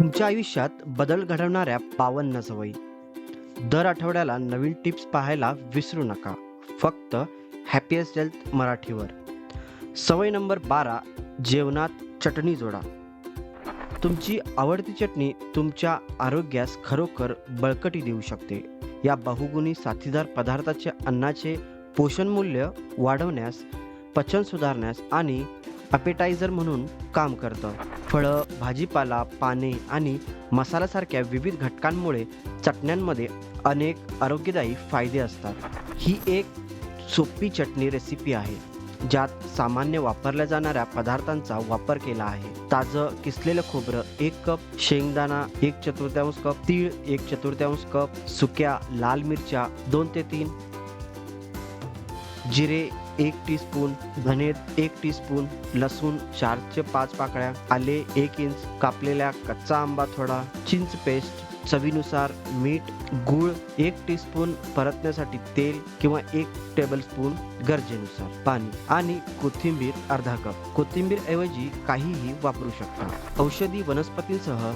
तुमच्या आयुष्यात बदल घडवणाऱ्या बावन्न सवयी. दर आठवड्याला नवीन टिप्स पाहायला विसरू नका. फक्त हॅपीएस्ट हेल्थ मराठीवर. सवय नंबर बारा जेवणात चटणी जोडा. तुमची आवडती चटणी तुमच्या आरोग्यास खरोखर बळकटी देऊ शकते. या बहुगुणी साथीदार पदार्थाचे अन्नाचे पोषण मूल्य वाढवण्यास पचन सुधारण्यास आणि अपेटायझर म्हणून काम करतं. फळं भाजीपाला पाने आणि मसाल्यासारख्या विविध घटकांमुळे चटण्यांमध्ये अनेक आरोग्यदायी फायदे असतात. ही एक सोपी चटणी रेसिपी आहे ज्यात सामान्य वापरल्या जाणाऱ्या पदार्थांचा वापर केला आहे. ताजं किसलेलं खोबरं एक कप शेंगदाणा एक चतुर्थांश कप तीळ एक चतुर्थांश कप सुक्या लाल मिरच्या दोन ते तीन जिरे एक टीस्पून धने एक टीस्पून लसूण चारचे पाच पाकळ्या आले एक इंच कापलेल्या कच्चा आंबा थोडा चिंच पेस्ट चवीनुसार मीठ गूळ एक टीस्पून परतण्यासाठी तेल किंवा एक टेबलस्पून गरजेनुसार पाणी आणि कोथिंबीर अर्धा कप कोथिंबीर ऐवजी काहीही वापरू शकता. औषधी वनस्पतींसह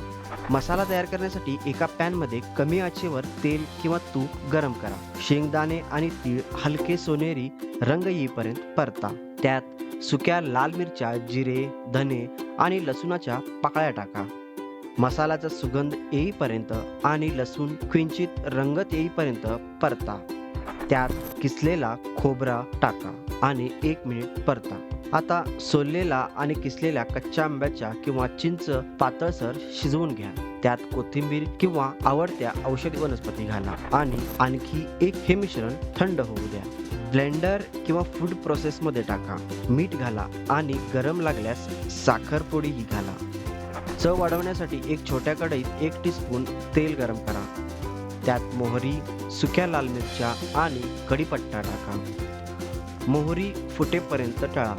मसाला तयार करण्यासाठी एका पॅनमध्ये कमी आचेवर तेल किंवा तूप गरम करा. शेंगदाणे आणि तीळ हलके सोनेरी रंग येईपर्यंत परता. त्यात सुक्या लाल मिरच्या जिरे धने आणि लसूणाच्या पाकळ्या टाका. मसाल्याचा सुगंध येईपर्यंत आणि लसूण किंचित रंगत येईपर्यंत परता. त्यात किसलेला खोबरा टाका आणि एक मिनिट परता. आता सोललेला आणि किसलेल्या कच्च्या आंब्याच्या किंवा चिंच पातळसर शिजवून घ्या. त्यात कोथिंबीर किंवा आवडत्या औषधी वनस्पती घाला आणि आणखी एक हे मिश्रण थंड होऊ द्या. ब्लेंडर किंवा फूड प्रोसेसमध्ये टाका. मीठ घाला आणि गरम लागल्यास साखरपोडीही घाला. चव वाढवण्यासाठी एक छोट्या कढईत एक टीस्पून तेल गरम करा. त्यात मोहरी सुक्या लाल मिरच्या आणि कढीपत्ता टाका. मोहरी फुटेपर्यंत टळा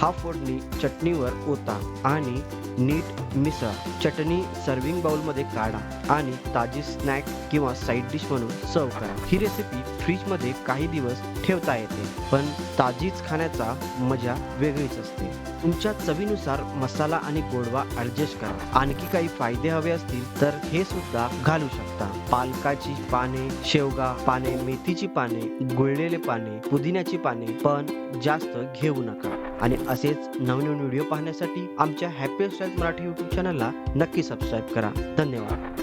हा फोडणी चटणीवर ओता आणि नीट मिसळ. चटणी सर्विंग बाउलमध्ये काढा आणि ताजी स्नॅक किंवा साईड डिश म्हणून सर्व करा. ही रेसिपी फ्रीजमध्ये काही दिवस ठेवता येते पण ताजीच खाण्याचा मजा वेगळीच असते. तुमच्या चवीनुसार मसाला आणि गोडवा ॲडजस्ट करा. आणखी काही फायदे हवे असतील तर हे सुद्धा घालू शकता. पालकाची पाने शेवगा पाने मेथीची पाने गुळलेले पाने पुदिन्याची पाने पण जास्त घेऊ नका. आणि असेच नवनवीन व्हिडिओ पाहण्यासाठी आमच्या हॅपी स्टाईल मराठी यूट्यूब चॅनलला नक्की सबस्क्राईब करा. धन्यवाद.